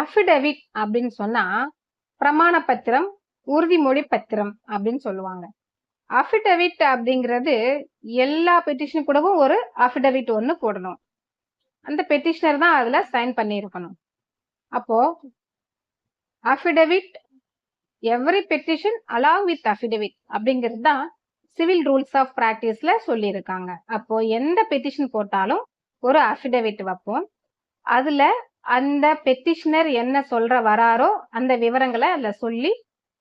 Affidavit அப்படின்னு சொன்னா பிரமாண பத்திரம் உறுதிமொழி பத்திரம் அப்படின்னு சொல்லுவாங்க. அஃபிடவிட் அப்படிங்கிறது எல்லா பெட்டிஷன் கூடவும் ஒரு அஃபிடவிட் ஒன்று போடணும் அந்த பெட்டிஷனர் தான் அதில் சைன் பண்ணியிருக்கணும். அப்போ affidavit every petition along with affidavit அப்படிங்கிறது தான் சிவில் ரூல்ஸ் ஆஃப் ப்ராக்டிஸில் சொல்லியிருக்காங்க. அப்போ எந்த பெட்டிஷன் போட்டாலும் ஒரு அஃபிடவிட் வைப்போம். அதில் அந்த பெட்டிஷனர் என்ன சொல்ற வராரோ அந்த விவரங்களை அதில் சொல்லி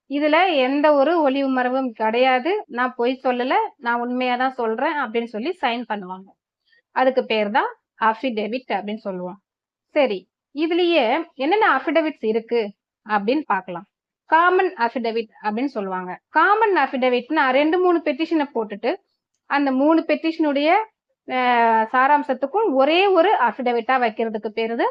இதுல எந்த ஒரு ஒளி உமரவும் கிடையாது. நான் பொய் சொல்லல நான் உண்மையா தான் சொல்றேன் அப்படின்னு சொல்லி சைன் பண்ணுவாங்க. அதுக்கு பேர் தான் அஃபிடேவிட் அப்படின்னு சொல்லுவோம். சரி இதுலயே என்னென்ன அஃபிடேவிட்ஸ் இருக்கு அப்படின்னு பார்க்கலாம். காமன் அஃபிடேவிட் அப்படின்னு சொல்லுவாங்க. காமன் அஃபிடவிட்னா ரெண்டு மூணு பெட்டிஷனை போட்டுட்டு அந்த மூணு பெட்டிஷனுடைய சாராம்சத்துக்கும் ஒரே ஒரு அஃபிடேவிட்டா வைக்கிறதுக்கு பேருது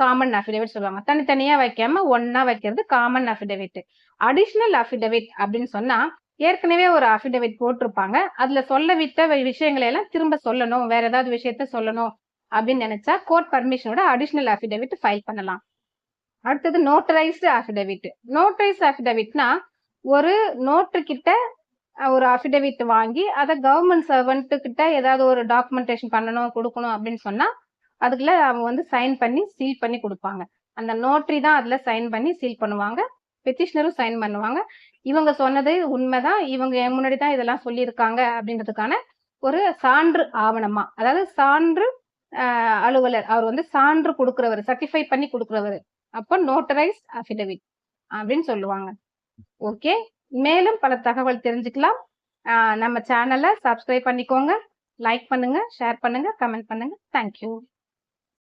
காமன் அஃபிடவிட் சொல்லுவாங்க. தனித்தனியா வைக்காம ஒன்னா வைக்கிறது காமன் அஃபிடவிட் அடிஷ்னல் அஃபிடவிட் அப்படின்னு சொன்னா ஏற்கனவே ஒரு அஃபிடவிட் போட்டிருப்பாங்க. அதுல சொல்ல விட்ட விஷயங்களை எல்லாம் திரும்ப சொல்லணும். வேற ஏதாவது விஷயத்த சொல்லணும் அப்படின்னு நினைச்சா கோர்ட் பர்மிஷனோட அடிஷ்னல் அஃபிடவிட் ஃபைல் பண்ணலாம். அடுத்தது நோட்டரைஸ்டு அஃபிடவிட் நோட்டரைஸ் அஃபிடவிட்னா ஒரு நோட்டு கிட்ட ஒரு அஃபிடவிட் வாங்கி அதை கவர்மெண்ட் சர்வெண்ட் கிட்ட ஏதாவது ஒரு டாக்குமெண்டேஷன் பண்ணணும் கொடுக்கணும் அப்படின்னு சொன்னா அதுக்குள்ள அவங்க வந்து சைன் பண்ணி சீல் பண்ணி கொடுப்பாங்க. அந்த நோட்ரி தான் அதுல சைன் பண்ணி சீல் பண்ணுவாங்க. பெட்டிஷனரும் சைன் பண்ணுவாங்க. இவங்க சொன்னது உண்மைதான். இவங்க என் முன்னாடி தான் இதெல்லாம் சொல்லியிருக்காங்க அப்படின்றதுக்கான ஒரு சான்று ஆவணமா. அதாவது சான்று அலுவலர் அவர் வந்து சான்று கொடுக்குறவர் சர்டிஃபை பண்ணி கொடுக்குறவர். அப்போ நோட்டரைஸ் அஃபிடவிட் அப்படின்னு சொல்லுவாங்க. ஓகே? மேலும் பல தகவல் தெரிஞ்சுக்கலாம். நம்ம சேனலை சப்ஸ்கிரைப் பண்ணிக்கோங்க. லைக் பண்ணுங்க ஷேர் பண்ணுங்க கமெண்ட் பண்ணுங்க. தேங்க்யூ